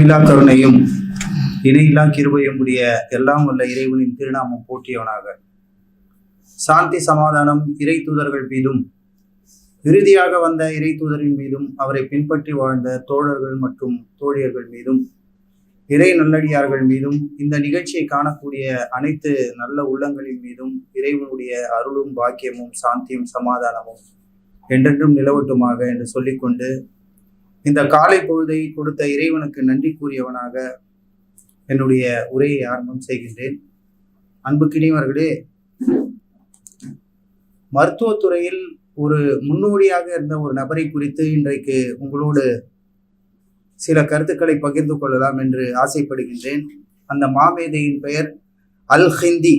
அளவிலா கருணையும் இணையில்லா கிருபையும் உடைய எல்லாம் வல்ல இறைவனின் திருநாமம் போற்றியவனாக. சாந்தி சமாதானம் இறை தூதர்கள் மீதும் இறுதியாக வந்த இறை தூதரின் மீதும் அவரை பின்பற்றி வாழ்ந்த தோழர்கள் மற்றும் தோழியர்கள் மீதும் இறை நல்லடியார்கள் மீதும் இந்த நிகழ்ச்சியை காணக்கூடிய அனைத்து நல்ல உள்ளங்களின் மீதும் இறைவனுடைய அருளும் பாக்கியமும் சாந்தியும் சமாதானமும் என்றென்றும் நிலவட்டுமாக என்று சொல்லிக்கொண்டு இந்த காலை பொழுதை கொடுத்த இறைவனுக்கு நன்றி கூறியவனாக என்னுடைய உரையை ஆரம்பம் செய்கின்றேன். அன்புக்கினியவர்களே மருத்துவத்துறையில் ஒரு முன்னோடியாக இருந்த ஒரு நபரை குறித்து இன்றைக்கு உங்களோடு சில கருத்துக்களை பகிர்ந்து கொள்ளலாம் என்று ஆசைப்படுகின்றேன். அந்த மாமேதையின் பெயர் அல் ஹிந்தி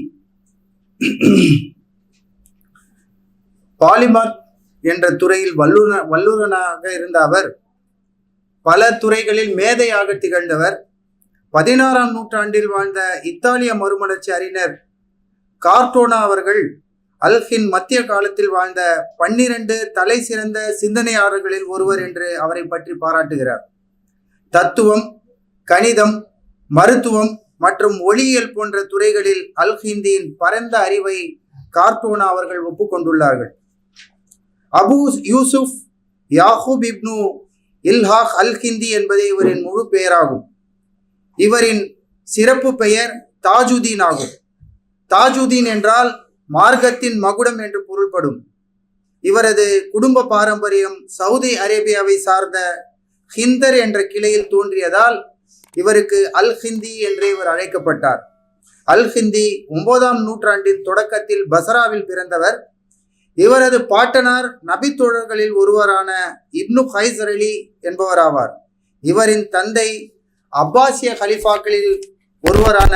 பாலிமாத் என்ற துறையில் வல்லுன வல்லுநனாக இருந்த அவர் பல துறைகளில் மேதையாக திகழ்ந்தவர். பதினாறாம் நூற்றாண்டில் வாழ்ந்த இத்தாலிய மறுமலர்ச்சி அறிஞர் கார்டோனா அவர்கள் அல்ஹின் மத்திய காலத்தில் வாழ்ந்த பன்னிரண்டு தலை சிறந்த சிந்தனையாளர்களில் ஒருவர் என்று அவரை பற்றி பாராட்டுகிறார். தத்துவம் கணிதம் மருத்துவம் மற்றும் ஒளியியல் போன்ற துறைகளில் அல் ஹிந்தியின் பரந்த அறிவை கார்டோனா அவர்கள் ஒப்புக்கொண்டுள்ளார்கள். அபு யூசுப் யாஹூப் இப்னு இல்ஹாக் அல் ஹிந்தி என்பதே இவரின் முழு பெயராகும். இவரின் சிறப்பு பெயர் தாஜுதீன் ஆகும். தாஜுதீன் என்றால் மார்க்கத்தின் மகுடம் என்று பொருள்படும். இவரது குடும்ப பாரம்பரியம் சவுதி அரேபியாவை சார்ந்த ஹிந்தர் என்ற கிளையில் தோன்றியதால் இவருக்கு அல் ஹிந்தி என்றே இவர் அழைக்கப்பட்டார். அல் ஹிந்தி ஒன்பதாம் நூற்றாண்டின் தொடக்கத்தில் பசராவில் பிறந்தவர். இவரது பாட்டனார் நபித்தோழர்களில் ஒருவரான இப்னு ஹைசர் அலி என்பவராவார். இவரின் தந்தை அப்பாசிய ஹலிஃபாக்களில் ஒருவரான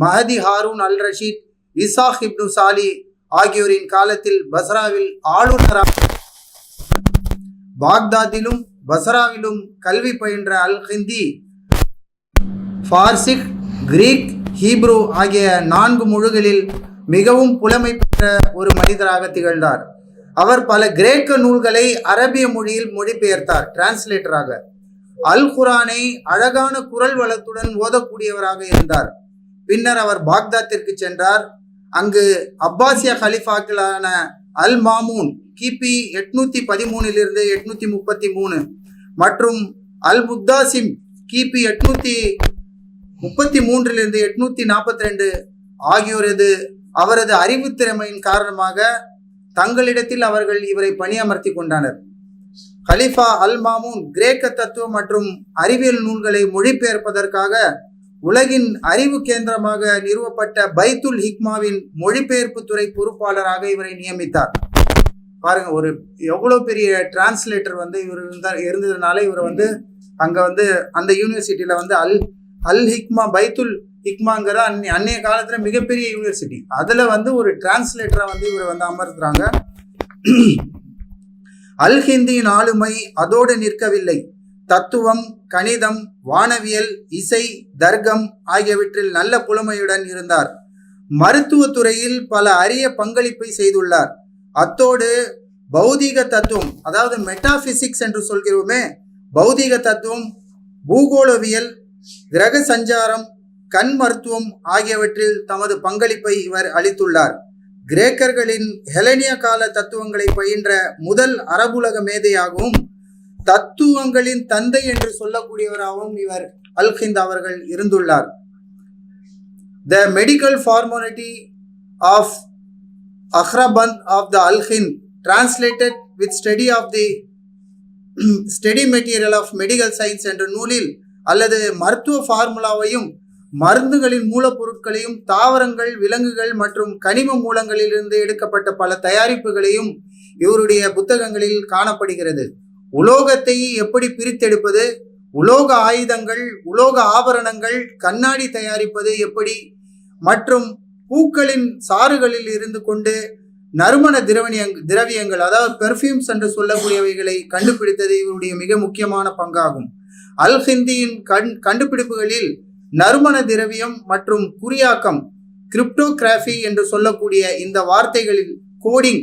மஹதி ஹாரூன் அல் ரஷீத் இசாக் இப்னு சாலி ஆகியோரின் காலத்தில் பஸ்ராவில் ஆளுநராக பாக்தாதிலும் பஸ்ராவிலும் கல்வி பயின்ற அல் ஹிந்தி ஃபார்சிக் கிரீக் ஹீப்ரு ஆகிய நான்கு மொழிகளில் மிகவும் புலமை பெற்ற ஒரு மனிதராக திகழ்ந்தார். அவர் பல கிரேக்க நூல்களை அரபிய மொழியில் மொழிபெயர்த்தார் டிரான்ஸ்லேட்டராக அல் குரானை அழகான குரல் வளத்துடன் ஓதக்கூடியவராக இருந்தார். பின்னர் அவர் பாக்தாத்திற்கு சென்றார். அங்கு அப்பாசிய ஹலிஃபாக்களான அல் மாமூன் கிபி எட்நூத்தி பதிமூணிலிருந்து எட்நூத்தி முப்பத்தி மூணு மற்றும் அல் முத்தாசிம் கிபி எட்நூத்தி முப்பத்தி மூன்றிலிருந்து எட்நூத்தி நாற்பத்தி ரெண்டு ஆகியோரது அவரது அறிவுத்திறமையின் காரணமாக தங்களிடத்தில் அவர்கள் இவரை பணியமர்த்தி கொண்டனர். ஹலிஃபா அல் மாமூன் கிரேக்க தத்துவம் மற்றும் அறிவியல் நூல்களை மொழிபெயர்ப்பதற்காக உலகின் அறிவு கேந்திரமாக நிறுவப்பட்ட பைத்துல் ஹிக்மாவின் மொழிபெயர்ப்பு துறை பொறுப்பாளராக இவரை நியமித்தார். பாருங்க ஒரு எவ்வளோ பெரிய டிரான்ஸ்லேட்டர் வந்து இவர் இருந்தார் இருந்ததுனால இவர் வந்து அங்கே வந்து அந்த யூனிவர்சிட்டியில் வந்து அல் அல் ஹிக்மா பைத்துல் ஹிக்மாங்கிற அன்னை அன்னைய காலத்தில் மிகப்பெரிய யூனிவர்சிட்டி அதில் வந்து ஒரு டிரான்ஸ்லேட்டராக வந்து இவர் வந்து அமர்த்துறாங்க. அல் ஹிந்தியின் ஆளுமை அதோடு நிற்கவில்லை. தத்துவம் கணிதம் வானவியல் இசை தர்க்கம் ஆகியவற்றில் நல்ல புலமையுடன் இருந்தார். மருத்துவத்துறையில் பல அரிய பங்களிப்பை செய்துள்ளார். அத்தோடு பௌதீக தத்துவம் அதாவது மெட்டாபிசிக்ஸ் என்று சொல்கிறோமே பௌதீக தத்துவம் பூகோளவியல் கிரக சஞ்சாரம் கண் மருத்துவம் ஆகியவற்றில் தமது பங்களிப்பை இவர் அளித்துள்ளார். கிரேக்கர்களின் ஹெலனிய கால தத்துவங்களை பயின்ற முதல் அரபுலக மேதையாகவும் தத்துவங்களின் தந்தை என்று சொல்லக்கூடியவராகவும் இவர் அல்ஹிந்த் அவர்கள் இருந்துள்ளார். த மெடிக்கல் ஃபார்மாலிட்டி ஆஃப் அஹ்ரபந்த் of the Alhind translated with study of the study material of medical science என்ற நூலில் அல்லது மருத்துவ ஃபார்முலாவையும் மருந்துகளின் மூலப்பொருட்களையும் தாவரங்கள் விலங்குகள் மற்றும் கனிம மூலங்களிலிருந்து எடுக்கப்பட்ட பல தயாரிப்புகளையும் இவருடைய புத்தகங்களில் காணப்படுகிறது. உலோகத்தை எப்படி பிரித்தெடுப்பது? உலோக ஆயுதங்கள் உலோக ஆபரணங்கள் கண்ணாடி தயாரிப்பது எப்படி? மற்றும் பூக்களின் சாறுகளில் இருந்து கொண்டு நறுமண திரவணியங் திரவியங்கள் அதாவது பெர்ஃப்யூம்ஸ் என்று சொல்லக்கூடியவைகளை கண்டுபிடித்தது இவருடைய மிக முக்கியமான பங்காகும். அல் ஹிந்தியின் கண் கண்டுபிடிப்புகளில் நறுமண திரவியம் மற்றும் குறியாக்கம் கிரிப்டோகிராஃபி என்று சொல்லக்கூடிய இந்த வார்த்தைகளில் கோடிங்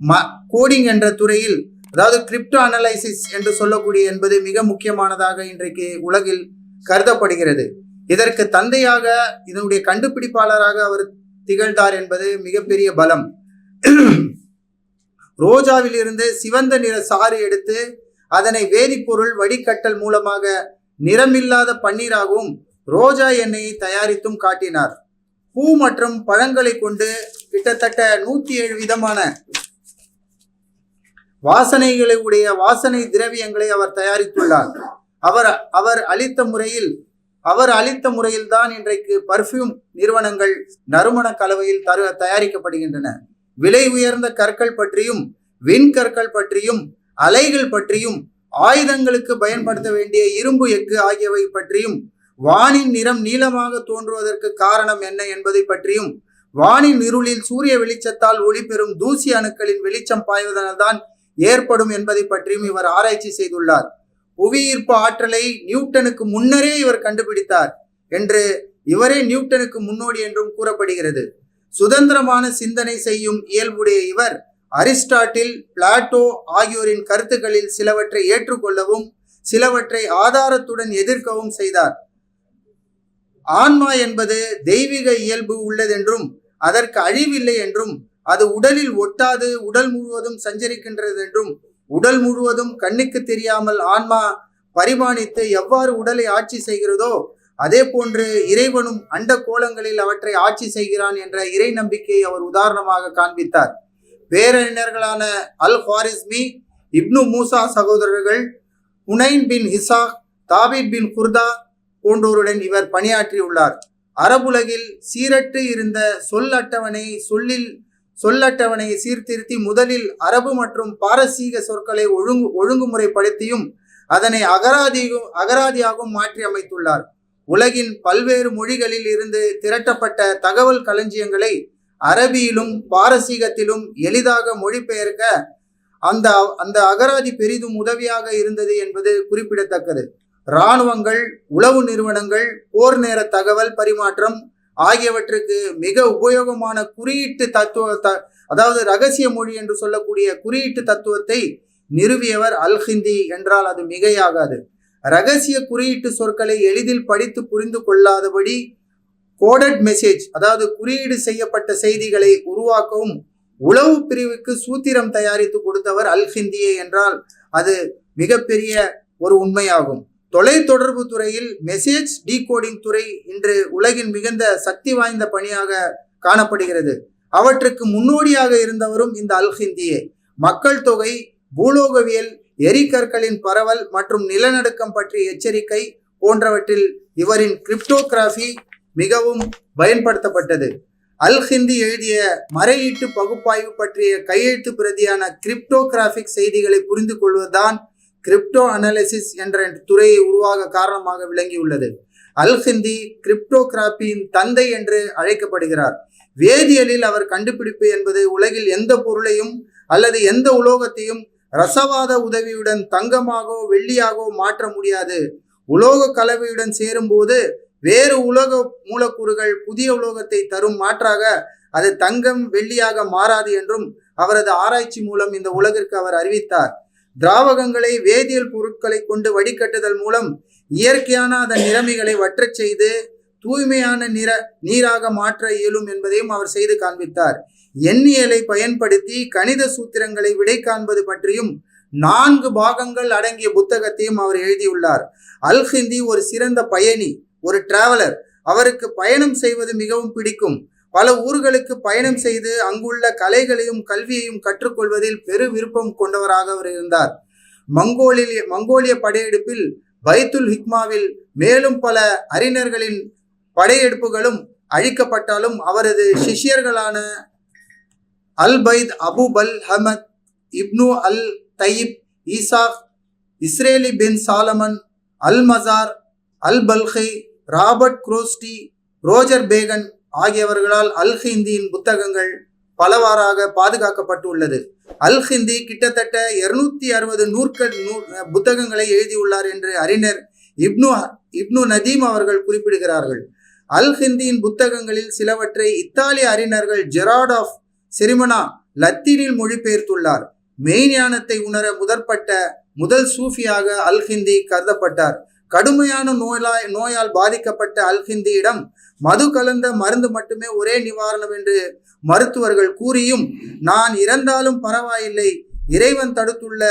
ம கோடிங் என்ற துறையில் அதாவது கிரிப்டோ அனலைசிஸ் என்று சொல்லக்கூடிய என்பது மிக முக்கியமானதாக இன்றைக்கு உலகில் கருதப்படுகிறது. இதற்கு தந்தையாக இதனுடைய கண்டுபிடிப்பாளராக அவர் திகழ்ந்தார் என்பது மிகப்பெரிய பலம். ரோஜாவில் இருந்து சிவந்த நிற சாறு எடுத்து அதனை வேதிப்பொருள் வடிகட்டல் மூலமாக நிறமில்லாத பன்னீராகவும் ரோஜா எண்ணெயை தயாரித்தும் காட்டினார். பூ மற்றும் பழங்களை கொண்டு கிட்டத்தட்ட நூத்தி ஏழு விதமான வாசனைகளை உடைய வாசனை திரவியங்களை அவர் தயாரித்துள்ளார். அவர் அவர் அளித்த முறையில் அவர் அளித்த முறையில் தான் இன்றைக்கு பர்ஃப்யூம் நிறுவனங்கள் நறுமண கலவையில் தரு தயாரிக்கப்படுகின்றன. விலை உயர்ந்த கற்கள் பற்றியும் விண்கற்கள் பற்றியும் அலைகள் பற்றியும் ஆயுதங்களுக்கு பயன்படுத்த வேண்டிய இரும்பு எஃகு ஆகியவை பற்றியும் வானின் நிறம் நீளமாக தோன்றுவதற்கு காரணம் என்ன என்பதை பற்றியும் வானின் இருளில் சூரிய வெளிச்சத்தால் ஒளிபெறும் தூசி அணுக்களின் வெளிச்சம் பாய்வதனால்தான் ஏற்படும் என்பதை பற்றியும் இவர் ஆராய்ச்சி செய்துள்ளார். புவியீர்ப்பு ஆற்றலை நியூட்டனுக்கு முன்னரே இவர் கண்டுபிடித்தார் என்று இவரே நியூட்டனுக்கு முன்னோடி என்றும் கூறப்படுகிறது. சுதந்திரமான சிந்தனை செய்யும் இயல்புடைய இவர் அரிஸ்டாட்டில் பிளாட்டோ ஆகியோரின் கருத்துக்களில் சிலவற்றை ஏற்றுக்கொள்ளவும் சிலவற்றை ஆதாரத்துடன் எதிர்க்கவும் செய்தார். ஆன்மா என்பது தெய்வீக இயல்பு உள்ளதென்றும் அதற்கு அழிவில்லை என்றும் அது உடலில் ஒட்டாது உடல் முழுவதும் சஞ்சரிக்கின்றது என்றும் உடல் முழுவதும் கண்ணுக்கு தெரியாமல் ஆன்மா பரிமாணித்து எவ்வாறு உடலை ஆட்சி செய்கிறதோ அதே போன்று இறைவனும் அண்ட கோலங்களில் அவற்றை ஆட்சி செய்கிறான் என்ற இறை நம்பிக்கையை அவர் உதாரணமாக காண்பித்தார். பேரறிஞர்களான அல் ஹாரிஸ்மி இப்னு மூசா சகோதரர்கள் ஹுனைன் பின் இசாக் தாபித் பின் குர்தா போன்றோருடன் இவர் பணியாற்றியுள்ளார். அரபுலகில் சீரற்று இருந்த சொல் அட்டவணை சொல்லில் சொல் அட்டவணையை சீர்திருத்தி முதலில் அரபு மற்றும் பாரசீக சொற்களை ஒழுங்கு ஒழுங்குமுறைப்படுத்தியும் அதனை அகராதியும் அகராதியாகவும் மாற்றி அமைத்துள்ளார். உலகின் பல்வேறு மொழிகளில் இருந்து திரட்டப்பட்ட தகவல் களஞ்சியங்களை அரபியிலும் பாரசீகத்திலும் எளிதாக மொழிபெயர்க்க அந்த அந்த அகராதி பெரிதும் உதவியாக இருந்தது என்பது குறிப்பிடத்தக்கது. இராணுவங்கள் உளவு நிறுவனங்கள் போர் நேர தகவல் பரிமாற்றம் ஆகியவற்றுக்கு மிக உபயோகமான குறியீட்டு தத்துவ த அதாவது ரகசிய மொழி என்று சொல்லக்கூடிய குறியீட்டு தத்துவத்தை நிறுவியவர் அல் ஹிந்தி என்றால் அது மிகையாகாது. ரகசிய குறியீட்டு சொற்களை எளிதில் படித்து புரிந்து கொள்ளாதபடி கோடட் மெசேஜ் அதாவது குறியீடு செய்யப்பட்ட செய்திகளை உருவாக்கவும் உளவு பிரிவுக்கு சூத்திரம் தயாரித்து கொடுத்தவர் அல் ஹிந்தியே என்றால் அது மிகப்பெரிய ஒரு உண்மையாகும். தொலைத்தொடர்பு துறையில் மெசேஜ் டீகோடிங் துறை இன்று உலகின் மிகுந்த சக்தி வாய்ந்த பணியாக காணப்படுகிறது. அவற்றுக்கு முன்னோடியாக இருந்தவரும் இந்த அல் ஹிந்தியே. மக்கள் தொகை பூலோகவியல் எரிக்கற்களின் பரவல் மற்றும் நிலநடுக்கம் பற்றிய எச்சரிக்கை போன்றவற்றில் இவரின் கிரிப்டோகிராஃபி மிகவும் பயன்படுத்தப்பட்டது. அல் ஹிந்தி எழுதிய மறையீட்டு பகுப்பாய்வு பற்றிய கையெழுத்து பிரதியான கிரிப்டோகிராஃபிக் செய்திகளை புரிந்து கொள்வதுதான் கிரிப்டோ அனாலிசிஸ் என்ற துறையை உருவாக காரணமாக விளங்கியுள்ளது. அல் ஹிந்தி கிரிப்டோகிராபியின் தந்தை என்று அழைக்கப்படுகிறார். வேதியியலில் அவர் கண்டுபிடிப்பு என்பது உலகில் எந்த பொருளையும் அல்லது எந்த உலோகத்தையும் ரசவாத உதவியுடன் தங்கமாகவோ வெள்ளியாகவோ மாற்ற முடியாது. உலோக கலவையுடன் சேரும்போது வேறு உலோக மூலக்கூறுகள் புதிய உலோகத்தை தரும் மாற்றாக அது தங்கம் வெள்ளியாக மாறாது என்றும் அவரது ஆராய்ச்சி மூலம் இந்த உலகிற்கு அவர் அறிவித்தார். திராவகங்களை வேதியியல் பொருட்களை கொண்டு வடிகட்டுதல் மூலம் இயற்கையான அதன் நிலைமைகளை வற்றச் செய்து தூய்மையான நிற நீராக மாற்ற இயலும் என்பதையும் அவர் செய்து காண்பித்தார். எண்ணியலை பயன்படுத்தி கணித சூத்திரங்களை விடை காண்பது பற்றியும் நான்கு பாகங்கள் அடங்கிய புத்தகத்தையும் அவர் எழுதியுள்ளார். அல் ஹிந்தி ஒரு சிறந்த பயணி ஒரு டிராவலர் அவருக்கு பயணம் செய்வது மிகவும் பிடிக்கும். பல ஊர்களுக்கு பயணம் செய்து அங்குள்ள கலைகளையும் கல்வியையும் கற்றுக்கொள்வதில் பெரு விருப்பம் கொண்டவராக அவர் இருந்தார். மங்கோலிய மங்கோலிய படையெடுப்பில் பைத்துல் ஹிக்மாவில் மேலும் பல அறிஞர்களின் படையெடுப்புகளும் அழிக்கப்பட்டாலும் அவரது சிஷ்யர்களான அல் பைத் அபு பல் ஹமத் இப்னு அல் தயிப் ஈசாக் இஸ்ரேலி பின் சாலமன் அல் மசார் அல் பல்கை ராபர்ட் குரோஸ்டி ரோஜர் பேகன் ஆகியவர்களால் அல் ஹிந்தியின் புத்தகங்கள் பலவாறாக பாதுகாக்கப்பட்டுள்ளது. அல் ஹிந்தி கிட்டத்தட்ட இருநூத்தி அறுபது நூற்கள் நூ புத்தகங்களை எழுதியுள்ளார் என்று அறிஞர் இப்னு இப்னு நதீம் அவர்கள் குறிப்பிடுகிறார்கள். அல் ஹிந்தியின் புத்தகங்களில் சிலவற்றை இத்தாலிய அறிஞர்கள் ஜெராட் ஆஃப் செரிமனா லத்தீனில் மொழிபெயர்த்துள்ளார். மெய்ஞானத்தை உணர முதற்பட்ட முதல் சூஃபியாக அல் ஹிந்தி கருதப்பட்டார். கடுமையான நோயால் நோயால் பாதிக்கப்பட்ட அல்ஹிந்தியிடம் மது கலந்த மருந்து மட்டுமே ஒரே நிவாரணம் என்று மருத்துவர்கள் கூறியும் நான் இறந்தாலும் பரவாயில்லை. இறைவன் தடுத்துள்ள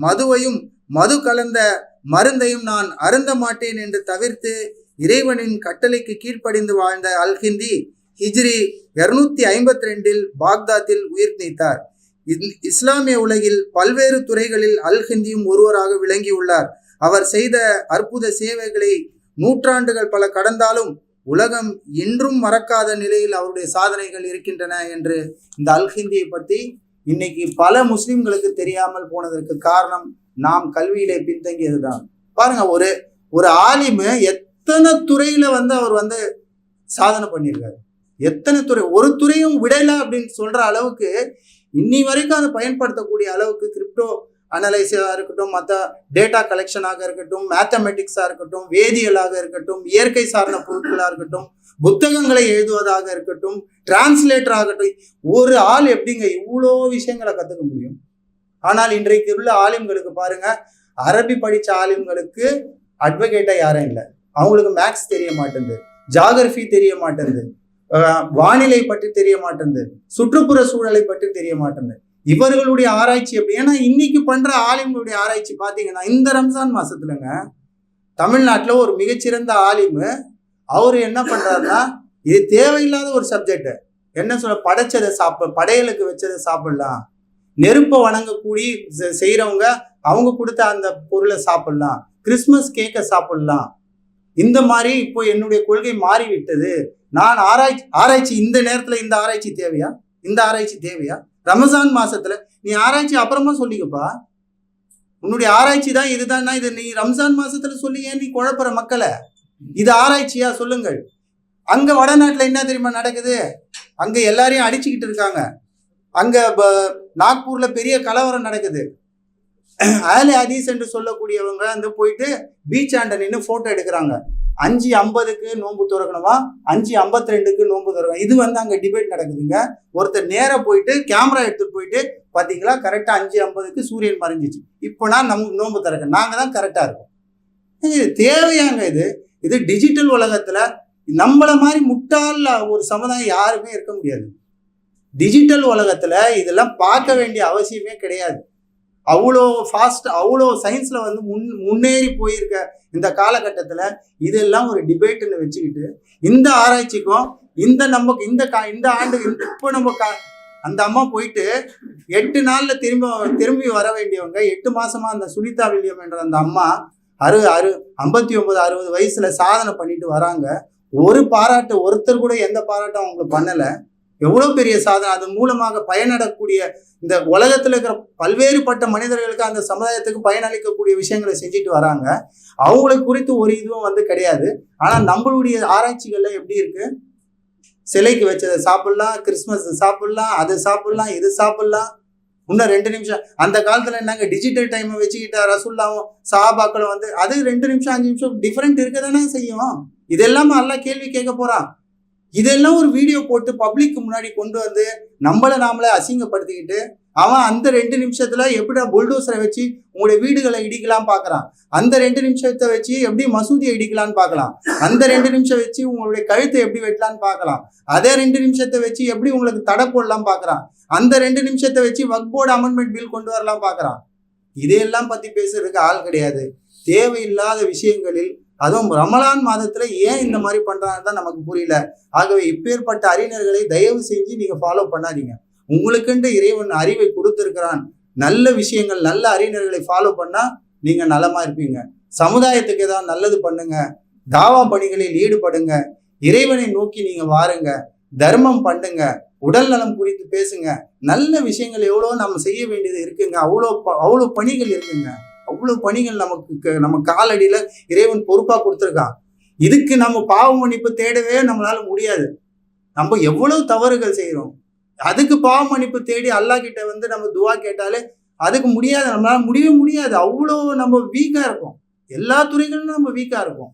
மதுவையும் மது கலந்த மருந்தையும் நான் அருந்த மாட்டேன் என்று தவிர்த்து இறைவனின் கட்டளைக்கு கீழ்ப்படிந்து வாழ்ந்த அல்ஹிந்தி ஹிஜ்ரி இருநூத்தி ஐம்பத்தி ரெண்டில் பாக்தாத்தில் உயிர் நீத்தார். இந்- இஸ்லாமிய உலகில் பல்வேறு துறைகளில் அல்ஹிந்தியும் ஒருவராக விளங்கியுள்ளார். அவர் செய்த அற்புத சேவைகளை நூற்றாண்டுகள் பல கடந்தாலும் உலகம் இன்றும் மறக்காத நிலையில் அவருடைய சாதனைகள் இருக்கின்றன என்று இந்த அல்ஹிந்தியை பற்றி இன்னைக்கு பல முஸ்லிம்களுக்கு தெரியாமல் போனதற்கு காரணம் நாம் கல்வியிலே பின்தங்கியதுதான். பாருங்க ஒரு ஒரு ஆலிமு எத்தனை துறையில வந்து அவர் வந்து சாதனை பண்ணியிருக்காரு. எத்தனை துறை ஒரு துறையும் விடலை அப்படின்னு சொல்ற அளவுக்கு இன்னி வரைக்கும் அதை பயன்படுத்தக்கூடிய அளவுக்கு கிரிப்டோ அனலைஸாக இருக்கட்டும் மற்ற டேட்டா கலெக்ஷனாக இருக்கட்டும் மேத்தமெட்டிக்ஸாக இருக்கட்டும் வேதியியலாக இருக்கட்டும் இயற்கை சார்ந்த பொருட்களாக இருக்கட்டும் புத்தகங்களை எழுதுவதாக இருக்கட்டும் டிரான்ஸ்லேட்டர் ஆகட்டும் ஒரு ஆள் எப்படிங்க இவ்வளோ விஷயங்களை கற்றுக்க முடியும்? ஆனால் இன்றைக்கு உள்ள ஆலிம்களுக்கு பாருங்க அரபி படித்த ஆலிம்களுக்கு அட்வொகேட்டாக யாரும் இல்லை. அவங்களுக்கு மேக்ஸ் தெரிய மாட்டேங்குது ஜாகிரபி தெரிய மாட்டேங்குது வானிலை பற்றி தெரிய மாட்டேங்குது சுற்றுப்புற சூழலை பற்றி தெரிய மாட்டேங்குது. இவர்களுடைய ஆராய்ச்சி எப்படி? ஏன்னா இன்னைக்கு பண்ற ஆலிம்களுடைய ஆராய்ச்சி பார்த்தீங்கன்னா இந்த ரம்ஜான் மாசத்துலங்க தமிழ்நாட்டில் ஒரு மிகச்சிறந்த ஆலிமு அவர் என்ன பண்றாருன்னா இது தேவையில்லாத ஒரு சப்ஜெக்ட் என்ன சொல்ல படைச்சதை சாப்பிட படையலுக்கு வச்சதை சாப்பிடலாம். நெருப்பை வணங்கக்கூடி செ- அவங்க கொடுத்த அந்த பொருளை சாப்பிடலாம். கிறிஸ்மஸ் கேக்கை சாப்பிடலாம். இந்த மாதிரி இப்போ என்னுடைய கொள்கை மாறிவிட்டது. நான் ஆராய்ச்சி ஆராய்ச்சி இந்த நேரத்தில் இந்த ஆராய்ச்சி தேவையா? இந்த ஆராய்ச்சி தேவையா? ரமஜான் மாசத்துல நீ ஆராய்ச்சி அப்புறமா சொல்லிக்கப்பா. உன்னுடைய ஆராய்ச்சி தான் இதுதான் இது நீ ரம்ஜான் மாசத்துல சொல்லி ஏன் நீ குழப்புற மக்களை. இது ஆராய்ச்சியா சொல்லுங்கள். அங்க வடநாட்டுல என்ன தெரியுமா நடக்குது? அங்க எல்லாரையும் அடிச்சுக்கிட்டு இருக்காங்க. அங்க ப- நாக்பூர்ல பெரிய கலவரம் நடக்குது. ஆலி ஹதீஸ் என்று சொல்லக்கூடியவங்க வந்து போயிட்டு பீச் ஆண்ட நின்று போட்டோ எடுக்கிறாங்க. அஞ்சு ஐம்பதுக்கு நோன்பு திறக்கணுமா? அஞ்சு ஐம்பத்தி ரெண்டுக்கு நோன்பு திறக்கணும். இது வந்து அங்கே டிபேட் நடக்குதுங்க. ஒருத்தர் நேராக போயிட்டு கேமரா எடுத்துகிட்டு போயிட்டு பார்த்தீங்களா கரெக்டாக அஞ்சு ஐம்பதுக்கு சூரியன் மறைஞ்சிச்சு. இப்போ நான் நம் நோன்பு திறக்க. நாங்கள் தான் கரெக்டாக இருக்கோம். இது தேவையாங்க இது. இது டிஜிட்டல் உலகத்தில் நம்மளை மாதிரி முட்டாள் ஒரு சமுதாயம் யாருமே இருக்க முடியாது. டிஜிட்டல் உலகத்தில் இதெல்லாம் பார்க்க வேண்டிய அவசியமே கிடையாது. அவ்வளோ ஃபாஸ்ட் அவ்வளோ சயின்ஸில் வந்து முன் முன்னேறி போயிருக்க இந்த காலகட்டத்தில் இதெல்லாம் ஒரு டிபேட்டுன்னு வச்சுக்கிட்டு இந்த ஆராய்ச்சிக்கும் இந்த நமக்கு இந்த கா இந்த ஆண்டு இப்போ நம்ம கா அந்த அம்மா போயிட்டு எட்டு நாளில் திரும்ப திரும்பி வர வேண்டியவங்க எட்டு மாசமா அந்த சுனிதா வில்லியம் என்ற அந்த அம்மா அறு அறு ஐம்பத்தி ஒன்பது அறுபது வயசுல சாதனை பண்ணிட்டு வராங்க. ஒரு பாராட்டு ஒருத்தர் கூட எந்த பாராட்டும் அவங்களுக்கு பண்ணலை. எவ்வளோ பெரிய சாதனை அது மூலமாக பயனடக்கூடிய இந்த உலகத்தில் இருக்கிற பல்வேறுபட்ட மனிதர்களுக்கு அந்த சமுதாயத்துக்கு பயனளிக்கக்கூடிய விஷயங்களை செஞ்சுட்டு வராங்க. அவங்களை குறித்து ஒரு இதுவும் வந்து கிடையாது. ஆனால் நம்மளுடைய ஆராய்ச்சிகள்லாம் எப்படி இருக்கு? சிலைக்கு வச்சதை சாப்பிடலாம் கிறிஸ்மஸ் சாப்பிடலாம் அது சாப்பிடலாம் இது சாப்பிடலாம். இன்னும் ரெண்டு நிமிஷம். அந்த காலத்தில் என்னங்க? டிஜிட்டல் டைமை வச்சுக்கிட்ட ரசுல்லாவும் சாபாக்களும் வந்து அது ரெண்டு நிமிஷம் அஞ்சு நிமிஷம் டிஃப்ரெண்ட் இருக்க தானே செய்யும். இதெல்லாம் எல்லாம் கேள்வி கேட்க போகிறான் இதெல்லாம் ஒரு வீடியோ போட்டு பப்ளிக் முன்னாடி கொண்டு வந்து நம்மளை நாமளே அசிங்கப்படுத்திக்கிட்டு அவன் அந்த ரெண்டு நிமிஷத்துல எப்படி புல்டோசரை வச்சு உங்களுடைய வீடுகளை இடிக்கலாம் பார்க்குறான் அந்த ரெண்டு நிமிஷத்தை வச்சு எப்படி மசூதியை இடிக்கலான்னு பார்க்கலாம் அந்த ரெண்டு நிமிஷம் வச்சு உங்களுடைய கழுத்தை எப்படி வெட்டலான்னு பார்க்கலாம் அதே ரெண்டு நிமிஷத்தை வச்சு எப்படி உங்களுக்கு தடை போடலாம் பார்க்கறான் அந்த ரெண்டு நிமிஷத்தை வச்சு வக் போர்டு அமெண்ட்மெண்ட் பில் கொண்டு வரலாம் பார்க்குறான் இதையெல்லாம் பத்தி பேசுறதுக்கு ஆள் கிடையாது. தேவையில்லாத விஷயங்களில் அதுவும் ரமலான் மாதத்துல ஏன் இந்த மாதிரி பண்றாங்கன்னு தான் நமக்கு புரியல. ஆகவே இப்பேற்பட்ட அறிஞர்களை தயவு செஞ்சு நீங்க ஃபாலோ பண்ணாதீங்க. உங்களுக்குன்ட்டு இறைவன் அறிவை கொடுத்திருக்கிறான். நல்ல விஷயங்கள் நல்ல அறிஞர்களை ஃபாலோ பண்ணா நீங்க நலமா இருப்பீங்க. சமுதாயத்துக்கு ஏதாவது நல்லது பண்ணுங்க. தாவா பணிகளில் ஈடுபடுங்க. இறைவனை நோக்கி நீங்க வாருங்க. தர்மம் பண்ணுங்க. உடல் நலம் குறித்து பேசுங்க. நல்ல விஷயங்கள் எவ்வளோ நம்ம செய்ய வேண்டியது இருக்குங்க. அவ்வளோ ப- அவ்வளோ பணிகள் இருக்குங்க. அவ்வளோ பணிகள் நமக்கு க- நம்ம காலடியில இறைவன் பொறுப்பா கொடுத்துருக்கான் இதுக்கு நம்ம பாவ மன்னிப்பு தேடவே நம்மளால முடியாது. நம்ம எவ்வளவு தவறுகள் செய்கிறோம் அதுக்கு பாவ மன்னிப்பு தேடி அல்லாஹ் கிட்ட வந்து நம்ம துவா கேட்டாலே அதுக்கு முடியாது. நம்மளால முடியவே முடியாது. அவ்வளோ நம்ம வீக்கா இருக்கும். எல்லா துறைகளிலும் நம்ம வீக்கா இருக்கும்.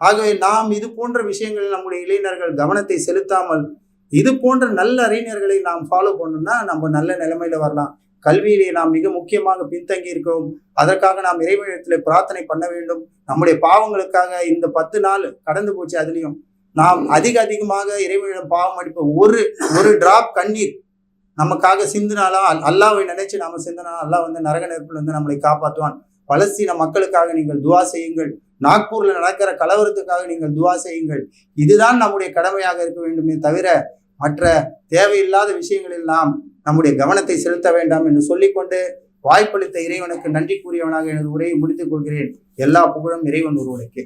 ஆகவே நாம் இது போன்ற விஷயங்களில் நம்முடைய இளைஞர்கள் கவனத்தை செலுத்தாமல் இது போன்ற நல்ல அறிஞர்களை நாம் ஃபாலோ பண்ணோம்னா நம்ம நல்ல நிலைமையில வரலாம். கல்வியிலே நாம் மிக முக்கியமாக பின்தங்கி இருக்கிறோம். அதற்காக நாம் இறைவனிடத்தில் பிரார்த்தனை பண்ண வேண்டும். நம்முடைய பாவங்களுக்காக இந்த பத்து நாள் கடந்து போச்சு அதுலேயும். நாம் அதிக அதிகமாக இறைவனிடம் பாவம் அடிப்ப ஒரு ஒரு டிராப் கண்ணீர் நமக்காக சிந்தினாலா அல்லாவை நினைச்சு நாம சிந்தினா அல்லா வந்து நரக நெருப்புல இருந்து நம்மளை காப்பாற்றுவான். பலஸ்தீன மக்களுக்காக நீங்கள் துவா செய்யுங்கள். நாக்பூர்ல நடக்கிற கலவரத்துக்காக நீங்கள் துவா செய்யுங்கள். இதுதான் நம்முடைய கடமையாக இருக்க வேண்டுமே தவிர மற்ற தேவையில்லாத விஷயங்களில் நாம் நம்முடைய கவனத்தை செலுத்த வேண்டாம் என்று சொல்லிக்கொண்டு வாய்ப்பளித்த இறைவனுக்கு நன்றி கூறியவனாக எனது உரையை முடித்துக் கொள்கிறேன். எல்லா புகழும் இறைவன் ஒருவனுக்கு.